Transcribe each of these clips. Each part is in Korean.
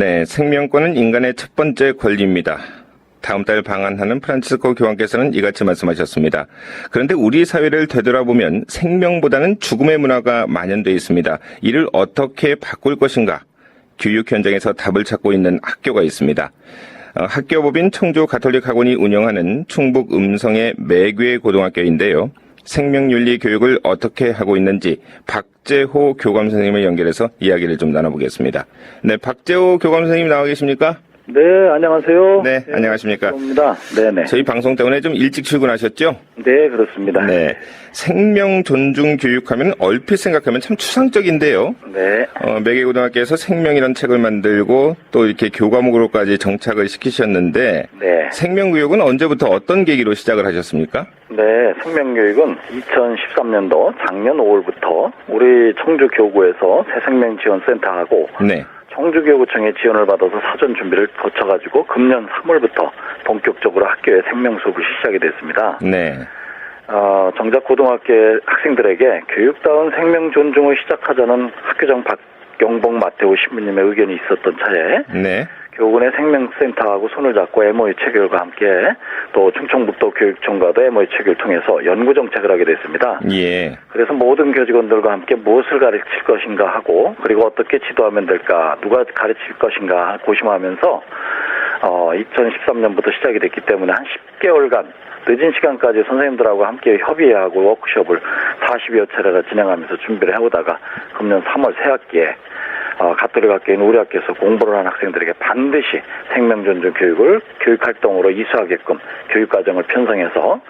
네, 생명권은 인간의 첫 번째 권리입니다. 다음 달 방한하는 프란치스코 교황께서는 이같이 말씀하셨습니다. 그런데 우리 사회를 되돌아보면 생명보다는 죽음의 문화가 만연되어 있습니다. 이를 어떻게 바꿀 것인가? 교육 현장에서 답을 찾고 있는 학교가 있습니다. 어, 학교법인 청주 가톨릭 학원이 운영하는 충북 음성의 매괴 고등학교인데요. 생명윤리 교육을 어떻게 하고 있는지 박 재호 교감 선생님을 연결해서 이야기를 좀 나눠보겠습니다. 네, 박재호 교감 선생님 나와 계십니까? 네, 안녕하세요. 네, 안녕하십니까. 입니다. 네네. 저희 방송 때문에 좀 일찍 출근하셨죠? 네, 그렇습니다. 네. 생명 존중 교육하면 얼핏 생각하면 참 추상적인데요. 네. 어, 매개고등학교에서 생명이라는 책을 만들고 또 이렇게 교과목으로까지 정착을 시키셨는데 네. 생명교육은 언제부터 어떤 계기로 시작을 하셨습니까? 네, 생명교육은 2013년도 작년 5월부터 우리 청주 교구에서 새생명지원센터하고 네. 청주교구청의 지원을 받아서 사전 준비를 거쳐가지고 금년 3월부터 본격적으로 학교에 생명 수업을 시작이 됐습니다. 네. 어, 정작 고등학교 학생들에게 교육다운 생명 존중을 시작하자는 학교장 박 경복 마태우 신부님의 의견이 있었던 차에 네. 교군의 생명센터하고 손을 잡고 MOU 체결과 함께 또 충청북도 교육청과도 MOU 체결을 통해서 연구 정책을 하게 됐습니다. 예. 그래서 모든 교직원들과 함께 무엇을 가르칠 것인가 하고 그리고 어떻게 지도하면 될까 누가 가르칠 것인가 고심하면서 어, 2013년부터 시작이 됐기 때문에 한 10개월간 늦은 시간까지 선생님들하고 함께 협의하고 워크숍을 40여 차례나 진행하면서 준비를 해오다가 금년 3월 새 학기에 어, 가톨릭 학교인 우리 학교에서 공부를 한 학생들에게 반드시 생명 존중 교육을 교육 활동으로 이수하게끔 교육 과정을 편성해서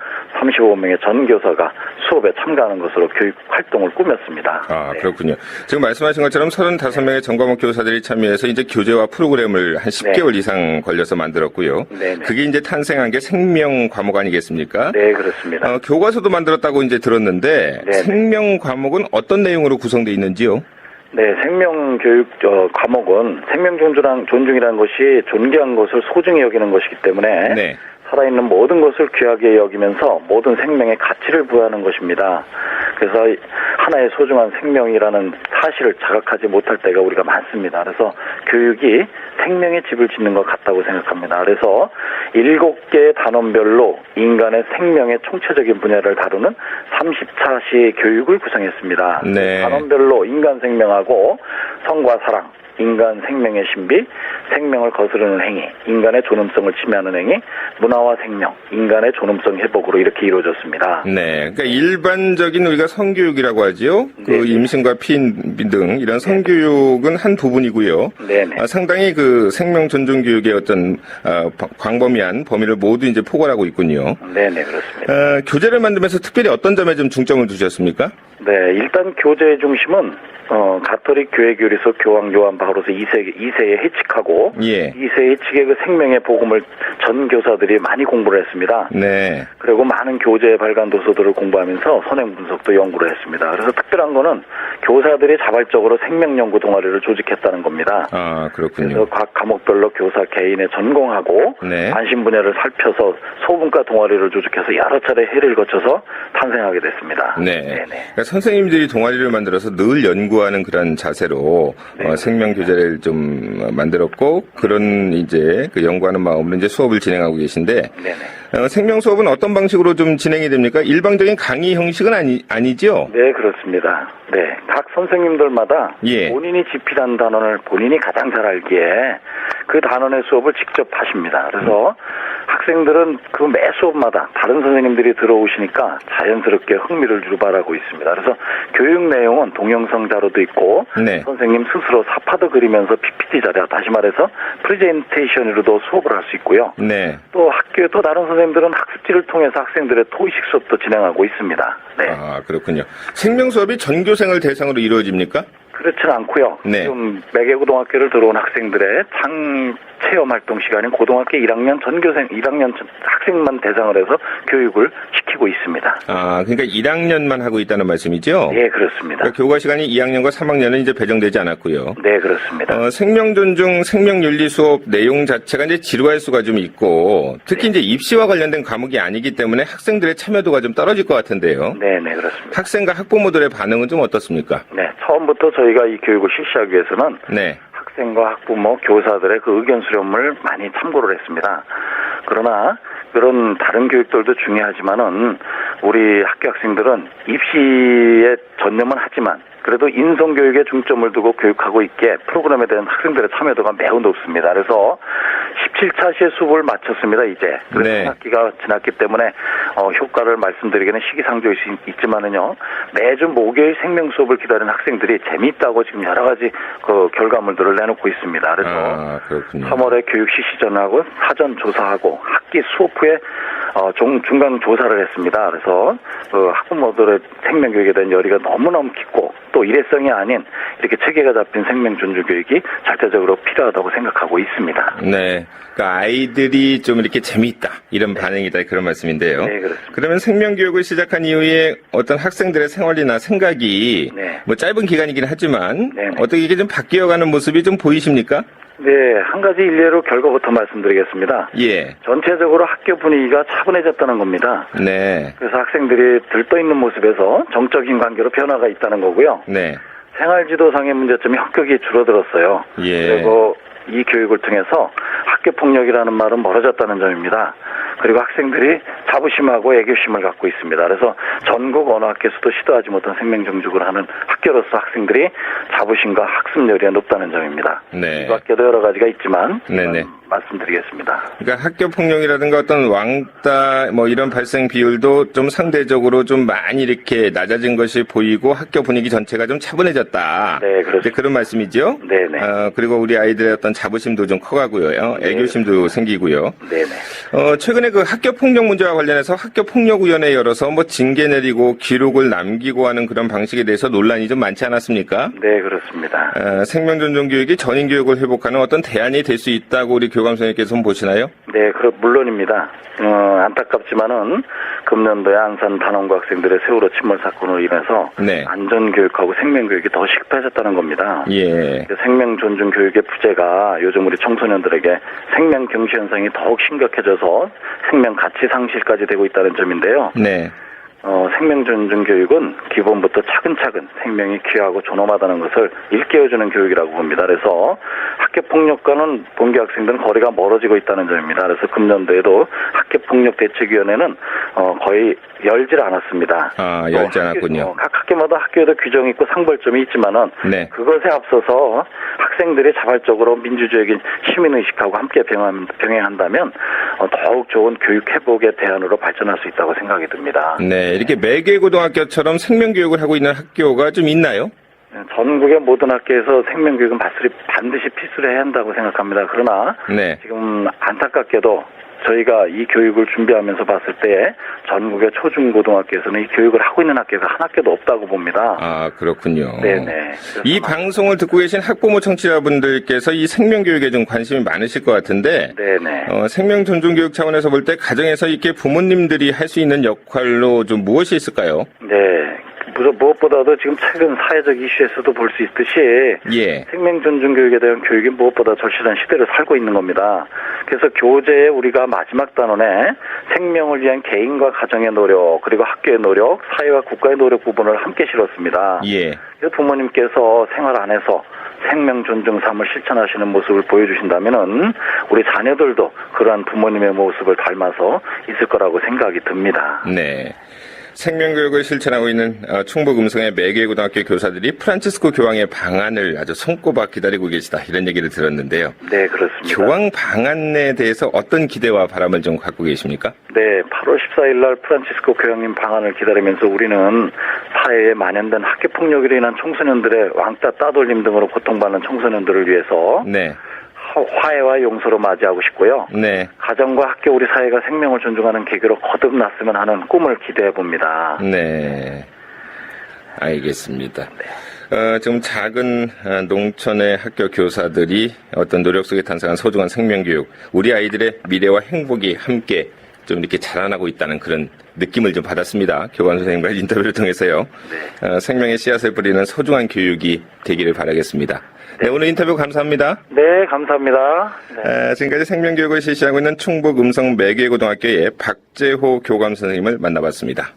35명의 전교사가 수업에 참가하는 것으로 교육 활동을 꾸몄습니다. 아, 네. 그렇군요. 지금 말씀하신 것처럼 35명의 전과목 교사들이 참여해서 이제 교재와 프로그램을 한 10개월 이상 걸려서 만들었고요. 네, 네. 그게 이제 탄생한 게 생명 과목 아니겠습니까? 네, 그렇습니다. 어, 교과서도 만들었다고 이제 들었는데 네, 네. 생명 과목은 어떤 내용으로 구성되어 있는지요? 네, 생명 교육 어, 과목은 생명 존중이란, 존중이라는 것이 존귀한 것을 소중히 여기는 것이기 때문에 네. 살아있는 모든 것을 귀하게 여기면서 모든 생명에 가치를 부여하는 것입니다. 그래서 이 하나의 소중한 생명이라는 사실을 자각하지 못할 때가 우리가 많습니다. 그래서 교육이 생명의 집을 짓는 것 같다고 생각합니다. 그래서 일곱 개의 단원별로 인간의 생명의 총체적인 분야를 다루는 30차시 교육을 구성했습니다. 네. 단원별로 인간 생명하고 성과 사랑, 인간 생명의 신비, 생명을 거스르는 행위, 인간의 존엄성을 침해하는 행위, 문화와 생명, 인간의 존엄성 회복으로 이렇게 이루어졌습니다. 네. 그러니까 일반적인 우리가 성교육이라고 하지요. 그 네, 네. 임신과 피임 등 이런 성교육은 한 부분이고요. 네네. 아, 상당히 그 생명 존중 교육의 어떤 아, 바- 광범위한 범위를 모두 이제 포괄하고 있군요. 네네, 그렇습니다. 아, 교재를 만들면서 특별히 어떤 점에 좀 중점을 두셨습니까? 네, 일단 교재의 중심은 어, 가톨릭 교회 교리서 교황 요한 바 오로서 2세, 2세에 해칙하고 예. 2세 해칙의 그 생명의 복음을 전 교사들이 많이 공부를 했습니다. 네. 그리고 많은 교재 발간 도서들을 공부하면서 선행 분석도 연구를 했습니다. 그래서 특별한 거는 교사들이 자발적으로 생명 연구 동아리를 조직했다는 겁니다. 아, 그래서 그렇군요. 각 과목별로 교사 개인의 전공하고 네. 관심 분야를 살펴서 소분과 동아리를 조직해서 여러 차례 회의를 거쳐서 탄생하게 됐습니다. 네. 그러니까 선생님들이 동아리를 만들어서 늘 연구하는 그런 자세로 네. 어, 생명 교재를 좀 만들었고 그런 이제 그 연구하는 마음으로 이제 수업을 진행하고 계신데. 어, 생명 수업은 어떤 방식으로 좀 진행이 됩니까? 일방적인 강의 형식은 아니 아니죠? 네, 그렇습니다. 네. 각 선생님들마다 예. 본인이 집필한 단원을 본인이 가장 잘 알기에 그 단원의 수업을 직접 하십니다. 그래서 학생들은 그 매 수업마다 다른 선생님들이 들어오시니까 자연스럽게 흥미를 유발하고 있습니다. 그래서 교육 내용은 동영상 자료도 있고 네. 선생님 스스로 사파도 그리면서 PPT 자료, 다시 말해서 프레젠테이션으로도 수업을 할 수 있고요. 네. 또 학교에 또 다른 선생님들은 학습지를 통해서 학생들의 토의식 수업도 진행하고 있습니다. 네. 아 그렇군요. 생명 수업이 전교생을 대상으로 이루어집니까? 그렇지는 않고요. 네. 지금 매개고등학교를 들어온 학생들의 창 체험 활동 시간인 고등학교 1학년 전교생 1학년 전- 학생만 대상을 해서 교육을 시키고 있습니다. 아 그러니까 1학년만 하고 있다는 말씀이죠? 예, 그렇습니다. 그러니까 교과 시간이 2학년과 3학년은 이제 배정되지 않았고요. 네, 그렇습니다. 어, 생명 존중, 생명 윤리 수업 내용 자체가 이제 지루할 수가 좀 있고 특히 이제 입시와 관련된 과목이 아니기 때문에 학생들의 참여도가 좀 떨어질 것 같은데요. 네, 네, 그렇습니다. 학생과 학부모들의 반응은 좀 어떻습니까? 네, 처음부터 저희가 이 교육을 실시하기 위해서는 네. 학생과 학부모, 교사들의 그 의견 수렴을 많이 참고를 했습니다. 그러나 그런 다른 교육들도 중요하지만은 우리 학교 학생들은 입시에 전념은 하지만 그래도 인성 교육에 중점을 두고 교육하고 있기에 프로그램에 대한 학생들의 참여도가 매우 높습니다. 그래서 17차 시수업을 마쳤습니다, 이제. 그래서 네. 한 학기가 지났기 때문에 어, 효과를 말씀드리기는 시기상조일 수 있- 있지만은요. 매주 목요일 생명 수업을 기다리는 학생들이 재미있다고 지금 여러 가지 그 결과물들을 내놓고 있습니다. 그래서 아, 그렇군요. 3월에 교육 실시 전하고 사전 조사하고 학기 수업 후에 어, 중, 중간 조사를 했습니다. 그래서 그 학부모들의 생명 교육에 대한 열의가 너무너무 깊고 또 일회성이 아닌 이렇게 체계가 잡힌 생명 존중 교육이 절대적으로 필요하다고 생각하고 있습니다. 네. 그러니까 아이들이 좀 이렇게 재미있다. 이런 반응이다. 그런 말씀인데요. 네, 그렇습니다. 그러면 생명 교육을 시작한 이후에 어떤 학생들의 생활이나 생각이 네. 뭐 짧은 기간이긴 하지만 네, 네. 어떻게 이게 좀 바뀌어가는 모습이 좀 보이십니까? 네, 한 가지 일례로 결과부터 말씀드리겠습니다. 예. 전체적으로 학교 분위기가 차분해졌다는 겁니다. 네. 그래서 학생들이 들떠 있는 모습에서 정적인 관계로 변화가 있다는 거고요. 네. 생활지도상의 문제점이 합격이 줄어들었어요. 예. 그리고 이 교육을 통해서 학교 폭력이라는 말은 멀어졌다는 점입니다. 그리고 학생들이 자부심하고 애교심을 갖고 있습니다. 그래서 전국 어느 학교에서도 시도하지 못한 생명 정죽을 하는 학교로서 학생들이 자부심과 학습 열의가 높다는 점입니다. 네. 이 밖에도 여러 가지가 있지만 네네. 음, 말씀드리겠습니다. 그러니까 학교 폭력이라든가 어떤 왕따 뭐 이런 발생 비율도 좀 상대적으로 좀 많이 이렇게 낮아진 것이 보이고 학교 분위기 전체가 좀 차분해졌다. 네, 그렇습니다. 이제 그런 말씀이죠. 네 네. 어, 그리고 우리 아이들의 어떤 자부심도 좀 커가고요. 네, 애교심도 생기고요. 네 네. 어, 최근에 그 학교 폭력 문제와 관련해서 학교 폭력 위원회 열어서 뭐 징계 내리고 기록을 남기고 하는 그런 방식에 대해서 논란이 좀 많지 않았습니까? 네, 그렇습니다. 어, 생명존중 교육이 전인 교육을 회복하는 어떤 대안이 될 수 있다고 우리 교감 선생님께서는 보시나요? 네, 그 물론입니다. 어, 안타깝지만은 금년도에 안산 단원고 학생들의 세월호 침몰 사건으로 인해서 네. 안전 교육하고 생명 교육이 더 실패해졌다는 겁니다. 예. 그 생명 존중 교육의 부재가 요즘 우리 청소년들에게 생명 경시 현상이 더욱 심각해져서 생명 가치 상실까지 되고 있다는 점인데요. 네. 어, 생명 존중 교육은 기본부터 차근차근 생명이 귀하고 존엄하다는 것을 일깨워주는 교육이라고 봅니다. 그래서 학교 폭력과는 본교 학생들은 거리가 멀어지고 있다는 점입니다. 그래서 금년도에도 학교 폭력 대책위원회는 어, 거의 열질 않았습니다. 아, 또 열지 학교- 않았군요. 어, 각 학교마다 학교에도 규정이 있고 상벌점이 있지만은 네. 그것에 앞서서 학생들이 자발적으로 민주주의적인 시민의식하고 함께 병행, 병행한다면 어, 더욱 좋은 교육 회복의 대안으로 발전할 수 있다고 생각이 듭니다. 네. 이렇게 매개 고등학교처럼 생명교육을 하고 있는 학교가 좀 있나요? 전국의 모든 학교에서 생명교육은 반드시, 반드시 필수로 해야 한다고 생각합니다. 그러나 네. 지금 안타깝게도 저희가 이 교육을 준비하면서 봤을 때 전국의 초중고등학교에서는 이 교육을 하고 있는 학교가 한 학교도 없다고 봅니다. 아, 그렇군요. 네네. 그래서 이 방송을 듣고 계신 학부모 청취자분들께서 이 생명교육에 좀 관심이 많으실 것 같은데, 네네. 어, 생명 존중 교육 차원에서 볼 때 가정에서 이렇게 부모님들이 할 수 있는 역할로 좀 무엇이 있을까요? 네. 무- 무엇보다도 지금 최근 사회적 이슈에서도 볼 수 있듯이 예. 생명 존중 교육에 대한 교육이 무엇보다 절실한 시대를 살고 있는 겁니다. 그래서 교재에 우리가 마지막 단원에 생명을 위한 개인과 가정의 노력, 그리고 학교의 노력, 사회와 국가의 노력 부분을 함께 실었습니다. 예. 부모님께서 생활 안에서 생명 존중 삶을 실천하시는 모습을 보여주신다면은 우리 자녀들도 그러한 부모님의 모습을 닮아서 있을 거라고 생각이 듭니다. 네. 생명교육을 실천하고 있는 어, 충북 음성의 매개고등학교 교사들이 프란치스코 교황의 방안을 아주 손꼽아 기다리고 계시다 이런 얘기를 들었는데요. 네, 그렇습니다. 교황 방안에 대해서 어떤 기대와 바람을 좀 갖고 계십니까? 네, 8월 14일 날 프란치스코 교황님 방안을 기다리면서 우리는 사회에 만연된 학교 폭력으로 인한 청소년들의 왕따 따돌림 등으로 고통받는 청소년들을 위해서 네. 화- 화해와 용서로 맞이하고 싶고요. 네. 가정과 학교 우리 사회가 생명을 존중하는 계기로 거듭났으면 하는 꿈을 기대해 봅니다. 네. 알겠습니다. 어, 좀 작은 어, 농촌의 학교 교사들이 어떤 노력 속에 탄생한 소중한 생명교육, 우리 아이들의 미래와 행복이 함께 좀 이렇게 자라나고 있다는 그런 느낌을 좀 받았습니다. 교관 선생님과 인터뷰를 통해서요. 어, 생명의 씨앗을 뿌리는 소중한 교육이 되기를 바라겠습니다. 네, 오늘 인터뷰 감사합니다. 네, 감사합니다. 네. 아, 지금까지 생명교육을 실시하고 있는 충북 음성 매개고등학교의 박재호 교감 선생님을 만나봤습니다.